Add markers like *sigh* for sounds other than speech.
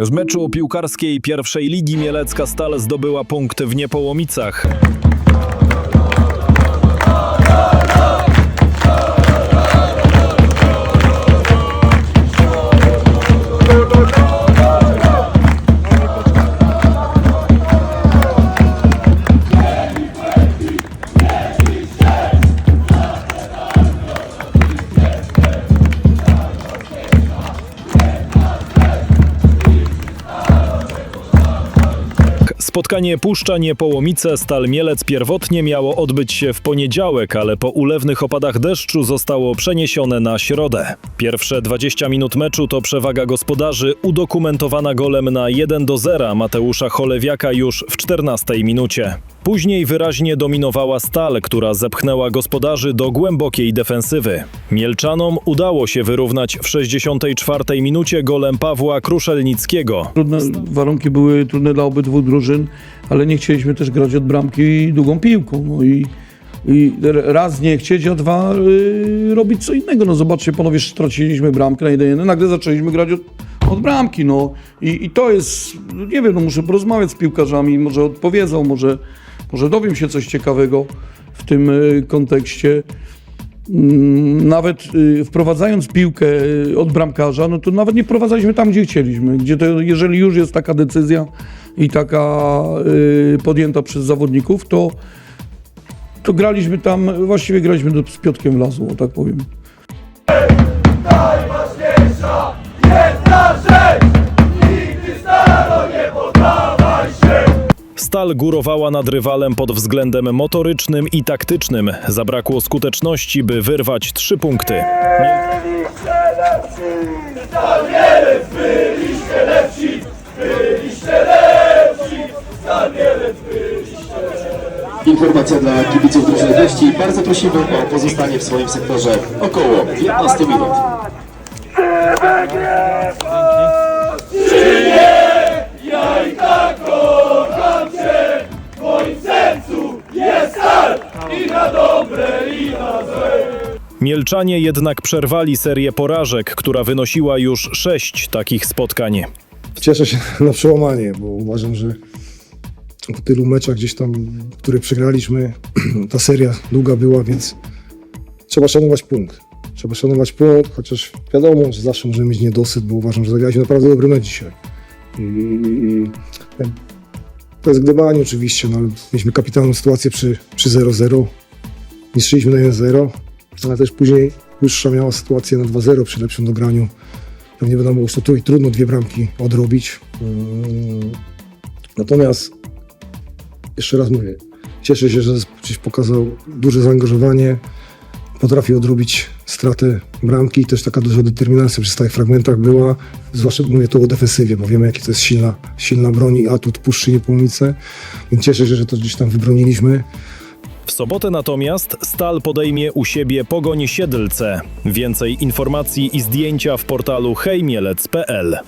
W meczu piłkarskiej pierwszej ligi Mielecka Stal zdobyła punkt w Niepołomicach. Spotkanie Puszcza Niepołomice Stal Mielec pierwotnie miało odbyć się w poniedziałek, ale po ulewnych opadach deszczu zostało przeniesione na środę. Pierwsze 20 minut meczu to przewaga gospodarzy udokumentowana golem na 1 do 0 Mateusza Cholewiaka już w 14 minucie. Później wyraźnie dominowała Stal, która zepchnęła gospodarzy do głębokiej defensywy. Mielczanom udało się wyrównać w 64 minucie golem Pawła Kruszelnickiego. Trudne warunki były trudne dla obydwu drużyn, ale nie chcieliśmy też grać od bramki długą piłką. No i, i raz nie chcieć, a dwa y, robić co innego. No zobaczcie, panowie, straciliśmy bramkę na 1 nagle zaczęliśmy grać od, od bramki. No i, i to jest, nie wiem, no muszę porozmawiać z piłkarzami, może odpowiedzą, może, może dowiem się coś ciekawego w tym y, kontekście. Mm, nawet y, wprowadzając piłkę y, od bramkarza, no to nawet nie wprowadzaliśmy tam, gdzie chcieliśmy. Gdzie to, jeżeli już jest taka decyzja i taka podjęta przez zawodników, to, to graliśmy tam, właściwie graliśmy z Piotkiem Lazu, tak powiem. Stal górowała nad rywalem pod względem motorycznym i taktycznym. Zabrakło skuteczności, by wyrwać trzy punkty. Byliście lepsi! Byliście lepsi! Byliście lepsi! Stal Mielec byliście lepsi! Informacja dla kibiców drużyny gości. Bardzo prosimy o pozostanie w swoim sektorze około 15 minut. Mielczanie jednak przerwali serię porażek, która wynosiła już sześć takich spotkań. Cieszę się *laughs* na przełamanie, bo uważam, że po tylu meczach gdzieś tam, które przegraliśmy, *clears throat* ta seria długa była, więc trzeba szanować punkt. Trzeba szanować punkt, chociaż wiadomo, że zawsze możemy mieć niedosyt, bo uważam, że zagraliśmy naprawdę dobry mecz dzisiaj. I, i, to jest gdybanie oczywiście, no, ale mieliśmy kapitalną sytuację przy, przy 0-0. Niszczyliśmy na 1-0, ale też później Puszcza miała sytuację na 2-0 przy lepszym dograniu. Pewnie będą było tu i trudno dwie bramki odrobić. Mm, Natomiast jeszcze raz mówię, cieszę się, że gdzieś pokazał duże zaangażowanie, potrafi odrobić stratę bramki i też taka duża determinacja przy stałych fragmentach była, zwłaszcza mówię tu o defensywie, bo wiemy jakie to jest silna, silna broń i atut Puszczy Niepołomice, więc cieszę się, że to gdzieś tam wybroniliśmy. W sobotę natomiast Stal podejmie u siebie Pogoń Siedlce. Więcej informacji i zdjęcia w portalu hejmielec.pl